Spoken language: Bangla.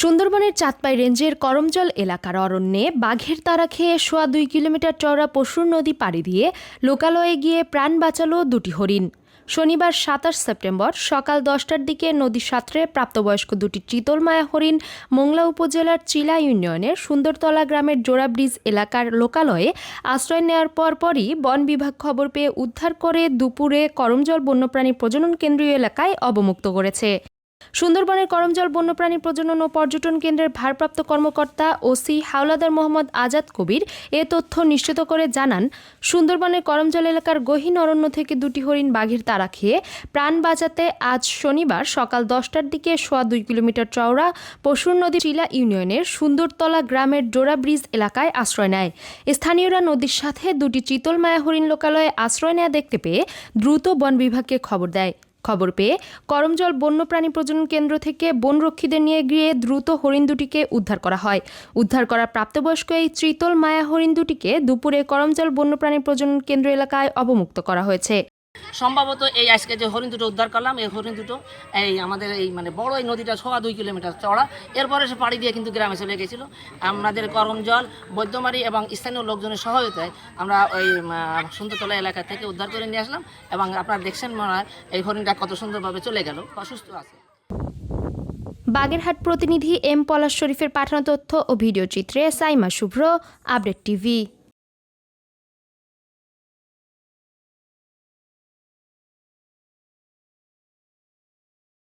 সুন্দরবনের চাঁদপাই রেঞ্জের করমজল এলাকার অরণ্যে বাঘের তারা খেয়ে সোয়া দুই কিলোমিটার চওড়া পশুর নদী পাড়ি দিয়ে লোকালয়ে গিয়ে প্রাণ বাঁচালো দুটি হরিণ। শনিবার সাতাশ সেপ্টেম্বর সকাল দশটার দিকে নদী সাঁতরে প্রাপ্তবয়স্ক দুটি চিতলমায়া হরিণ মোংলা উপজেলার চিলা ইউনিয়নের সুন্দরতলা গ্রামের জোড়া ব্রিজ এলাকার লোকালয়ে আশ্রয় নেওয়ার পরপরই বন বিভাগ খবর পেয়ে উদ্ধার করে দুপুরে করমজল বন্যপ্রাণী প্রজনন কেন্দ্রীয় এলাকায় অবমুক্ত করেছে। সুন্দরবনের করমজল বন্যপ্রাণী প্রজনন ও পর্যটন কেন্দ্রের ভারপ্রাপ্ত কর্মকর্তা ওসি হাওলাদার মোহাম্মদ আজাদ কবির এ তথ্য নিশ্চিত করে জানান, সুন্দরবনের করমজল এলাকার গহীন অরণ্য থেকে দুটি হরিণ বাঘের তারা খেয়ে প্রাণ বাঁচাতে আজ শনিবার সকাল দশটার দিকে সোয়া দুই কিলোমিটার চওড়া পশুর নদী চিলা ইউনিয়নের সুন্দরতলা গ্রামের ডোরা ব্রিজ এলাকায় আশ্রয় নেয়। স্থানীয়রা নদীর সাথে দুটি চিতলমায়া হরিণ লোকালয়ে আশ্রয় নেয়া দেখতে পেয়ে দ্রুত বন বিভাগকে খবর দেয়। খবর পেয়ে করমজল বন্যপ্রাণী প্রজনন কেন্দ্র থেকে বনরক্ষীদের নিয়ে গিয়ে দ্রুত হরিণ দুটিকে উদ্ধার করা হয়। উদ্ধার করা প্রাপ্তবয়স্ক এই ত্রিতল মায়া হরিণ দুটিকে দুপুরে করমজল বন্যপ্রাণী প্রজনন কেন্দ্র এলাকায় অবমুক্ত করা হয়েছে। সম্ভবত এই আজকে যে হরিণ দুটো উদ্ধার করলাম, এই হরিণ দুটো, এই আমাদের এই মানে বড় এই নদীটা সোয়া দুই কিলোমিটার চড়া এরপরে সে পাড়ি দিয়ে কিন্তু গ্রামে চলে গেছিল। আমাদের করম জল, বৈদ্যমারি এবং স্থানীয় লোকজনের সহায়তায় আমরা ওই সুন্দরতলা এলাকা থেকে উদ্ধার করে নিয়ে আসলাম এবং আপনারা দেখছেন মনে হয় এই হরিণটা কত সুন্দরভাবে চলে গেল, অসুস্থ আছে। বাগেরহাট প্রতিনিধি এম পলাশ শরীফের পাঠানো তথ্য ও ভিডিও চিত্রে সাইমা শুভ্র, আপডেট টিভি।